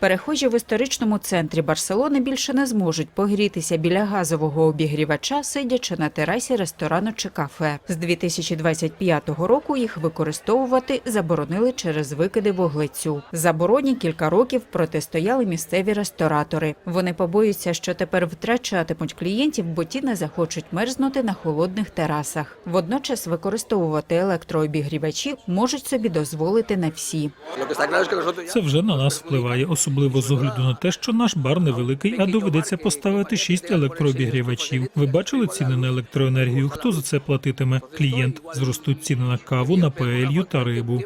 Перехожі в історичному центрі Барселони більше не зможуть погрітися біля газового обігрівача, сидячи на терасі ресторану чи кафе. З 2025 року їх використовувати заборонили через викиди вуглецю. Забороні кілька років протистояли місцеві ресторатори. Вони побоюються, що тепер втрачатимуть клієнтів, бо ті не захочуть мерзнути на холодних терасах. Водночас використовувати електрообігрівачі можуть собі дозволити не всі. Це вже на нас впливає, особливо з огляду на те, що наш бар невеликий, а доведеться поставити шість електрообігрівачів. Ви бачили ціни на електроенергію? Хто за це платитиме? Клієнт. Зростуть ціни на каву, на паелью та рибу.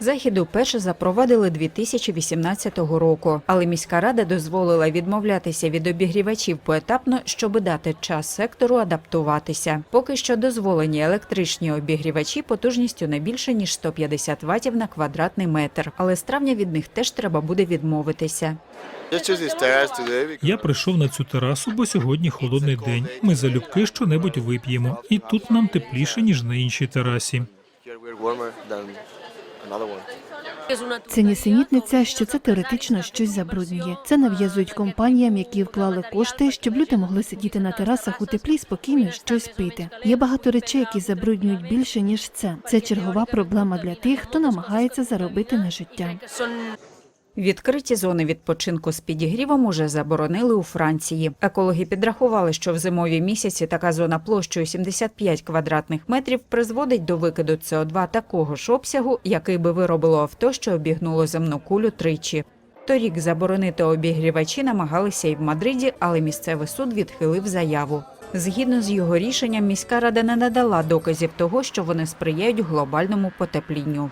Захід уперше запровадили 2018 року, але міська рада дозволила відмовлятися від обігрівачів поетапно, щоб дати час сектору адаптуватися. Поки що дозволені електричні обігрівачі потужністю не більше ніж 150 ватів на квадратний метр. Але з травня від них теж треба буде відмовитися. Я прийшов на цю терасу, бо сьогодні холодний день. Ми залюбки що-небудь вип'ємо, і тут нам тепліше ніж на іншій терасі. Це нісенітниця, що це теоретично щось забруднює. Це нав'язують компаніям, які вклали кошти, щоб люди могли сидіти на терасах у теплі і спокійно щось пити. Є багато речей, які забруднюють більше ніж це. Це чергова проблема для тих, хто намагається заробити на життя. Відкриті зони відпочинку з підігрівом уже заборонили у Франції. Екологи підрахували, що в зимові місяці така зона площею 75 квадратних метрів призводить до викиду СО2 такого ж обсягу, який би виробило авто, що обігнуло земну кулю тричі. Торік заборонити обігрівачі намагалися і в Мадриді, але місцевий суд відхилив заяву. Згідно з його рішенням, міська рада не надала доказів того, що вони сприяють глобальному потеплінню.